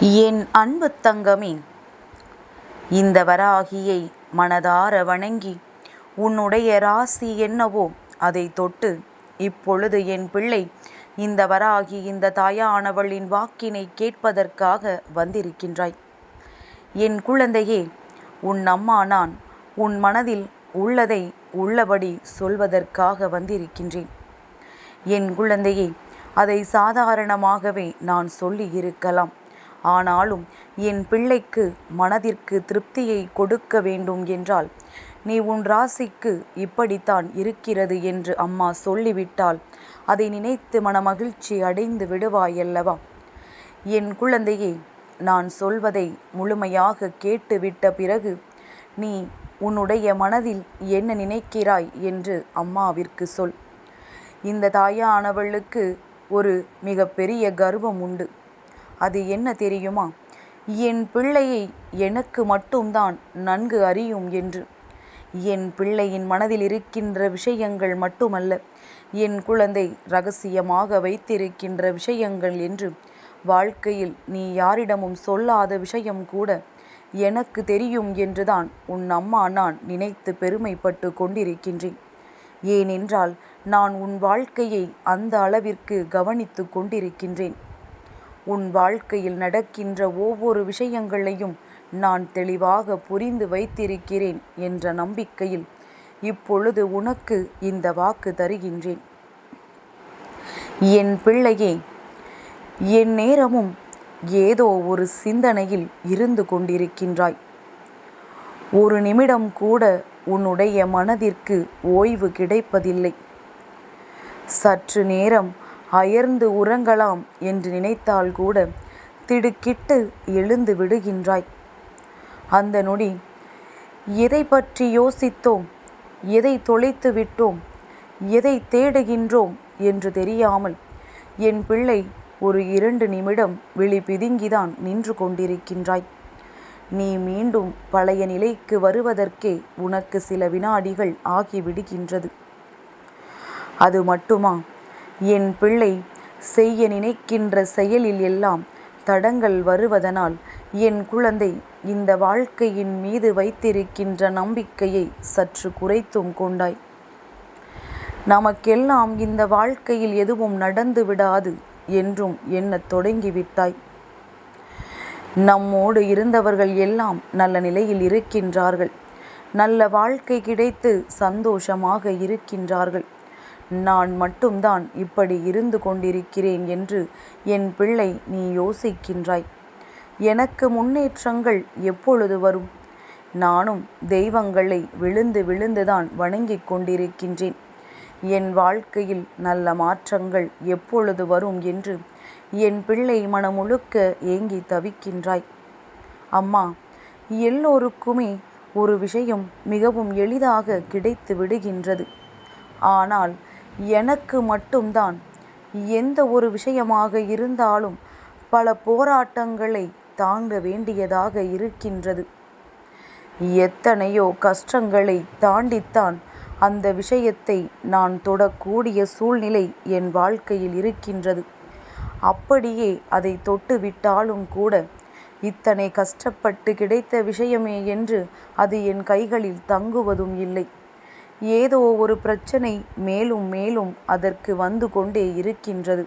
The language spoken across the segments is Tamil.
என் அன்பு தங்கமே இந்த வராகியை மனதார வணங்கி உன்னுடைய ராசி என்னவோ அதை தொட்டு இப்பொழுது என் பிள்ளை இந்த வராகி இந்த தாயானவளின் வாக்கினை கேட்பதற்காக வந்திருக்கின்றாய். என் குழந்தையே உன் அம்மா நான் உன் மனதில் உள்ளதை உள்ளபடி சொல்வதற்காக வந்திருக்கின்றேன். என் குழந்தையே அதை சாதாரணமாகவே நான் சொல்லி இருக்கலாம் ஆனாலும் என் பிள்ளைக்கு மனதிற்கு திருப்தியை கொடுக்க வேண்டும் என்றால் நீ உன் ராசிக்கு இப்படித்தான் இருக்கிறது என்று அம்மா சொல்லிவிட்டால் அதை நினைத்து மனமகிழ்ச்சி அடைந்து விடுவாயல்லவா? என் குழந்தையே நான் சொல்வதை முழுமையாக கேட்டுவிட்ட பிறகு நீ உன்னுடைய மனதில் என்ன நினைக்கிறாய் என்று அம்மாவிற்கு சொல். இந்த தாயானவளுக்கு ஒரு மிகப்பெரிய கர்வம் உண்டு. அது என்ன தெரியுமா? என் பிள்ளையை எனக்கு மட்டும்தான் நன்கு அறியும் என்று. என் பிள்ளையின் மனதில் இருக்கின்ற விஷயங்கள் மட்டுமல்ல என் குழந்தை ரகசியமாக வைத்திருக்கின்ற விஷயங்கள் என்று. வாழ்க்கையில் நீ யாரிடமும் சொல்லாத விஷயம் கூட எனக்கு தெரியும் என்றுதான் உன் அம்மா நான் நினைத்து பெருமைப்பட்டு கொண்டிருக்கின்றேன். ஏனென்றால் நான் உன் வாழ்க்கையை அந்த அளவிற்கு கவனித்து கொண்டிருக்கின்றேன். உன் வாழ்க்கையில் நடக்கின்ற ஒவ்வொரு விஷயங்களையும் நான் தெளிவாக புரிந்து வைத்திருக்கிறேன் என்ற நம்பிக்கையில் இப்பொழுது உனக்கு இந்த வாக்கு தருகின்றேன். என் பிள்ளையே என் நேரமும் ஏதோ ஒரு சிந்தனையில் இருந்து கொண்டிருக்கின்றாய். ஒரு நிமிடம் கூட உன்னுடைய மனதிற்கு ஓய்வு கிடைப்பதில்லை. சற்று நேரம் அயர்ந்து உறங்கலாம் என்று நினைத்தால் கூட திடுக்கிட்டு எழுந்து விடுகின்றாய். அந்த நொடி எதை பற்றி யோசித்தோம்? எதை தொலைத்து விட்டோம்? எதை தேடுகின்றோம்? என்று தெரியாமல் என் பிள்ளை ஒரு இரண்டு நிமிடம் விழி பிதுங்கிதான் நின்று கொண்டிருக்கின்றாய். நீ மீண்டும் பழைய நிலைக்கு வருவதற்கே உனக்கு சில வினாடிகள் ஆகிவிடுகின்றது. அது மட்டுமா? என் பிள்ளை செய்ய நினைக்கின்ற செயலில் எல்லாம் தடங்கள் வருவதனால் என் குழந்தை இந்த வாழ்க்கையின் மீது வைத்திருக்கின்ற நம்பிக்கையை சற்று குறைத்தும் கொண்டாய். நமக்கெல்லாம் இந்த வாழ்க்கையில் எதுவும் நடந்து விடாது என்றும் எண்ணத் தொடங்கிவிட்டாய் நம்மோடு இருந்தவர்கள் எல்லாம் நல்ல நிலையில் இருக்கின்றார்கள். நல்ல வாழ்க்கை கிடைத்து சந்தோஷமாக இருக்கின்றார்கள். நான் மட்டும்தான் இப்படி இருந்து கொண்டிருக்கிறேன் என்று என் பிள்ளை நீ யோசிக்கின்றாய். எனக்கு முன்னேற்றங்கள் எப்பொழுது வரும்? நானும் தெய்வங்களை விழுந்து விழுந்துதான் வணங்கிக் கொண்டிருக்கின்றேன். என் வாழ்க்கையில் நல்ல மாற்றங்கள் எப்பொழுது வரும் என்று என் பிள்ளை மனமுழுக்க ஏங்கி தவிக்கின்றாய். அம்மா எல்லோருக்குமே ஒரு விஷயம் மிகவும் எளிதாக கிடைத்து விடுகின்றது. ஆனால் எனக்கு மட்டும்தான். எந்த ஒரு விஷயமாக இருந்தாலும் பல போராட்டங்களை தாங்க வேண்டியதாக இருக்கின்றது. எத்தனையோ கஷ்டங்களை தாண்டித்தான் அந்த விஷயத்தை நான் தொடக்கூடிய சூழ்நிலை என் வாழ்க்கையில் இருக்கின்றது. அப்படியே அதை தொட்டுவிட்டாலும் கூட இத்தனை கஷ்டப்பட்டு கிடைத்த விஷயமே என்று அது என் கைகளில் தங்குவதும் இல்லை. ஏதோ ஒரு பிரச்சனை மேலும் மேலும் அதற்கு வந்து கொண்டே இருக்கின்றது.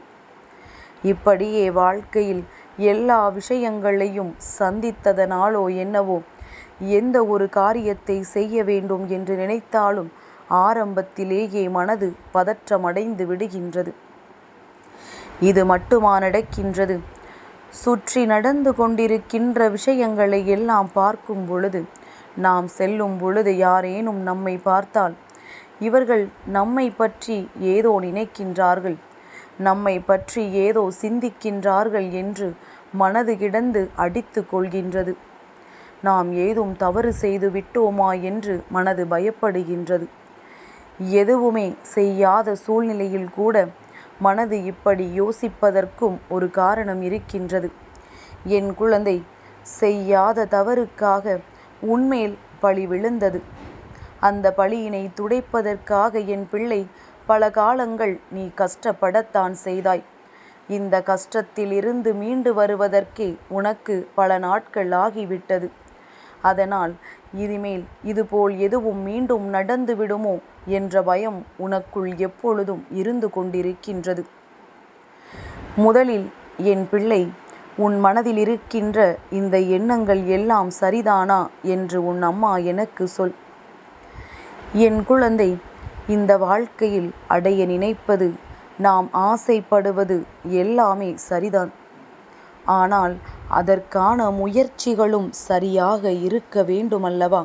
இப்படியே வாழ்க்கையில் எல்லா விஷயங்களையும் சந்தித்ததனாலோ என்னவோ எந்த ஒரு காரியத்தை செய்ய வேண்டும் என்று நினைத்தாலும் ஆரம்பத்திலேயே மனது பதற்றமடைந்து விடுகின்றது. இது மட்டுமா நடக்கின்றது? சுற்றி நடந்து கொண்டிருக்கின்ற விஷயங்களை எல்லாம் பார்க்கும் பொழுது நாம் செல்லும் பொழுது யாரேனும் நம்மை பார்த்தால் இவர்கள் நம்மை பற்றி ஏதோ நினைக்கின்றார்கள் நம்மை பற்றி ஏதோ சிந்திக்கின்றார்கள் என்று மனது கிடந்து அடித்து கொள்கின்றது. நாம் ஏதும் தவறு செய்து விட்டோமா என்று மனது பயப்படுகின்றது. எதுவுமே செய்யாத சூழ்நிலையில் கூட மனது இப்படி யோசிப்பதற்கும் ஒரு காரணம் இருக்கின்றது. என் குழந்தை செய்யாத தவறுக்காக உன்மேல் பழி விழுந்தது. அந்த பழியினை துடைப்பதற்காக என் பிள்ளை பல காலங்கள் நீ கஷ்டப்படத்தான் செய்தாய். இந்த கஷ்டத்தில் இருந்து மீண்டு வருவதற்கே உனக்கு பல நாட்கள் ஆகிவிட்டது. அதனால் இனிமேல் இதுபோல் எதுவும் மீண்டும் நடந்து விடுமோ என்ற பயம் உனக்குள் எப்பொழுதும் இருந்து கொண்டிருக்கின்றது. முதலில் என் பிள்ளை உன் மனதில் இருக்கின்ற இந்த எண்ணங்கள் எல்லாம் சரிதானா? என்று உன் அம்மா எனக்கு சொல். என் குழந்தை இந்த வாழ்க்கையில் அடைய நினைப்பது நாம் ஆசைப்படுவது எல்லாமே சரிதான். ஆனால் அதற்கான முயற்சிகளும் சரியாக இருக்க வேண்டுமல்லவா?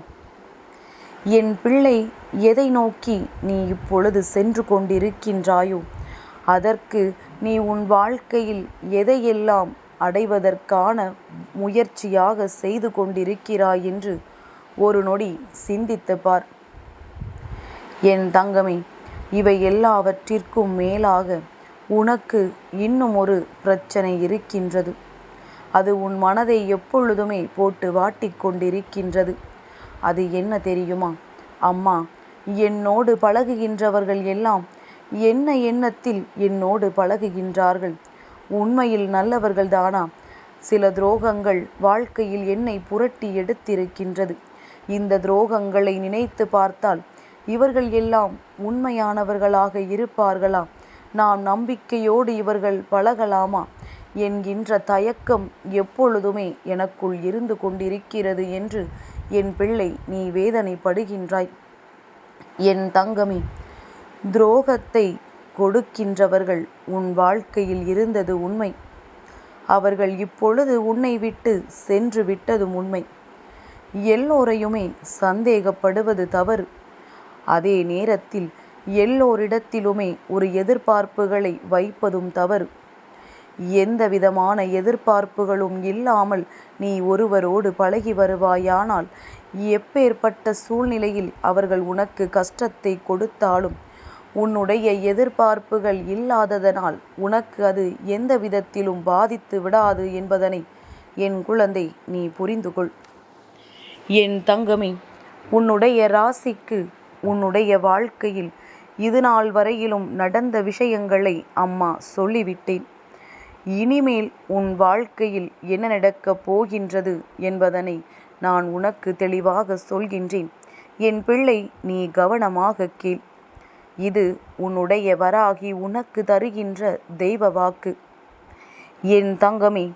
என் பிள்ளை எதை நோக்கி நீ இப்பொழுது சென்று கொண்டிருக்கின்றாயோ அதற்கு நீ உன் வாழ்க்கையில் எதையெல்லாம் அடைவதற்கான முயற்சியாக செய்து கொண்டிருக்கிறாய் என்று ஒரு நொடி சிந்தித்து பார். என் தங்கமே இவை எல்லாவற்றிற்கும் மேலாக உனக்கு இன்னும் ஒரு பிரச்சனை இருக்கின்றது. அது உன் மனதை எப்பொழுதுமே போட்டு வாட்டிக்கொண்டிருக்கின்றது அது என்ன தெரியுமா? அம்மா என்னோடு பழகுகின்றவர்கள் எல்லாம் என்ன எண்ணத்தில் என்னோடு பழகுகின்றார்கள்? உண்மையில் நல்லவர்கள் தானா சில துரோகங்கள் வாழ்க்கையில் என்னை புரட்டி எடுத்திருக்கின்றது. இந்த துரோகங்களை நினைத்து பார்த்தால் இவர்கள் எல்லாம் உண்மையானவர்களாக இருப்பார்களா? நாம் நம்பிக்கையோடு இவர்கள் பழகலாமா? என்கின்ற தயக்கம் எப்பொழுதுமே எனக்குள் இருந்து கொண்டிருக்கிறது என்று என் பிள்ளை நீ வேதனைப்படுகின்றாய். என் தங்கமே துரோகத்தை கொடுக்கின்றவர்கள் உன் வாழ்க்கையில் இருந்தது உண்மை. அவர்கள் இப்பொழுது உன்னை விட்டு சென்று விட்டதும் உண்மை. எல்லோரையுமே சந்தேகப்படுவது தவறு. அதே நேரத்தில் எல்லோரிடத்திலுமே ஒரு எதிர்பார்ப்புகளை வைப்பதும் தவறு. எந்த விதமான எதிர்பார்ப்புகளும் இல்லாமல் நீ ஒருவரோடு பழகி வருவாயானால் எப்பேற்பட்ட சூழ்நிலையில் அவர்கள் உனக்கு கஷ்டத்தை கொடுத்தாலும் உன்னுடைய எதிர்பார்ப்புகள் இல்லாததனால் உனக்கு அது எந்த விதத்திலும் பாதித்து விடாது என்பதனை என் குழந்தை நீ புரிந்து கொள். என் தங்கமே உன்னுடைய ராசிக்கு உன்னுடைய வாழ்க்கையில் இது நாள் வரையிலும் நடந்த விஷயங்களை அம்மா சொல்லிவிட்டேன். இனிமேல் உன் வாழ்க்கையில் என்ன நடக்கப் போகின்றது என்பதனை நான் உனக்கு தெளிவாக சொல்கின்றேன். என் பிள்ளை நீ கவனமாக கேள். இது உன்னுடைய வராகி உனக்கு தருகின்ற தெய்வ வாக்கு. என் தங்கமே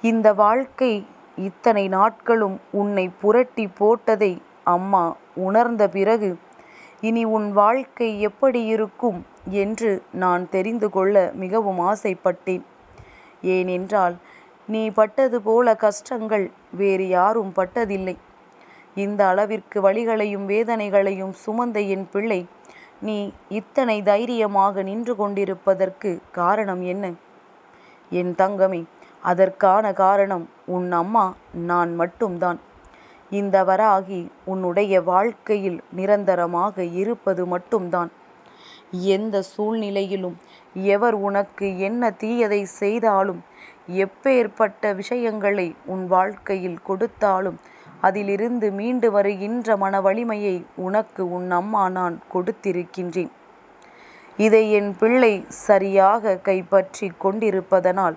இந்த வாழ்க்கை இத்தனை நாட்களும் உன்னை புரட்டி போட்டதை அம்மா உணர்ந்த பிறகு இனி உன் வாழ்க்கை எப்படி இருக்கும் என்று நான் தெரிந்து கொள்ள மிகவும் ஆசைப்பட்டேன். ஏனென்றால் நீ பட்டது போல கஷ்டங்கள் வேறு யாரும் பட்டதில்லை. இந்த அளவிற்கு வழிகளையும் வேதனைகளையும் சுமந்த என் பிள்ளை நீ இத்தனை தைரியமாக நின்று கொண்டிருப்பதற்கு காரணம் என்ன? என் தங்கமே அதற்கான காரணம் உன் அம்மா நான் மட்டும்தான். இந்த வராகி உன்னுடைய வாழ்க்கையில் நிரந்தரமாக இருப்பது மட்டும்தான். எந்த சூழ்நிலையிலும் எவர் உனக்கு என்ன தீயதை செய்தாலும் எப்பேற்பட்ட விஷயங்களை உன் வாழ்க்கையில் கொடுத்தாலும் அதிலிருந்து மீண்டு வருகின்ற மன வலிமையை உனக்கு உன் அம்மா நான் கொடுத்திருக்கின்றேன். இதை என் பிள்ளை சரியாக கைப்பற்றி கொண்டிருப்பதனால்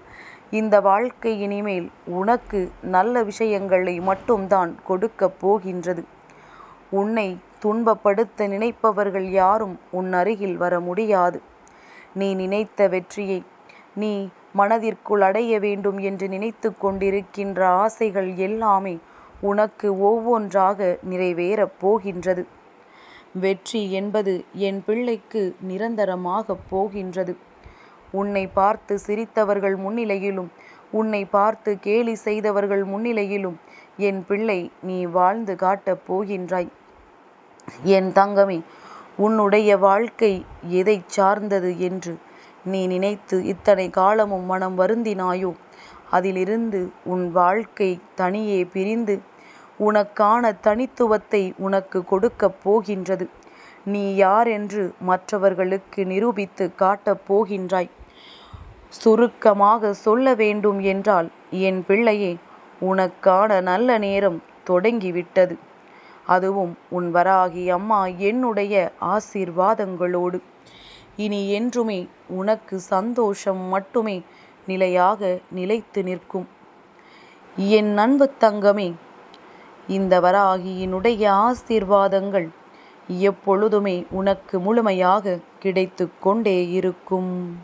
இந்த வாழ்க்கை இனிமேல் உனக்கு நல்ல விஷயங்களை மட்டும்தான் கொடுக்கப் போகின்றது. உன்னை துன்பப்படுத்த நினைப்பவர்கள் யாரும் உன் அருகில் வர முடியாது. நீ நினைத்த வெற்றியை நீ மனதிற்குள் அடைய வேண்டும் என்று நினைத்து கொண்டிருக்கின்ற ஆசைகள் எல்லாமே உனக்கு ஒவ்வொன்றாக நிறைவேறப் போகின்றது. வெற்றி என்பது என் பிள்ளைக்கு நிரந்தரமாக போகின்றது. உன்னை பார்த்து சிரித்தவர்கள் முன்னிலையிலும் உன்னை பார்த்து கேலி செய்தவர்கள் முன்னிலையிலும் என் பிள்ளை நீ வாழ்ந்து காட்டப் போகின்றாய். என் தங்கமே உன்னுடைய வாழ்க்கை எதை சார்ந்தது என்று நீ நினைத்து இத்தனை காலமும் மனம் வருந்தினாயோ? அதிலிருந்து உன் வாழ்க்கை தனியே பிரிந்து உனக்கான தனித்துவத்தை உனக்கு கொடுக்கப் போகின்றது. நீ யார் என்று மற்றவர்களுக்கு நிரூபித்து காட்டப் போகின்றாய். சுருக்கமாக சொல்ல வேண்டும் என்றால் என் பிள்ளையே உனக்கான நல்ல நேரம் தொடங்கிவிட்டது. அதுவும் உன் வராகி அம்மா என்னுடைய ஆசீர்வாதங்களோடு. இனி என்றுமே உனக்கு சந்தோஷம் மட்டுமே நிலையாக நிலைத்து நிற்கும். என் அன்பு தங்கமே இந்த வராகியினுடைய ஆசீர்வாதங்கள் எப்பொழுதுமே உனக்கு முழுமையாக கிடைத்து கொண்டே இருக்கும்.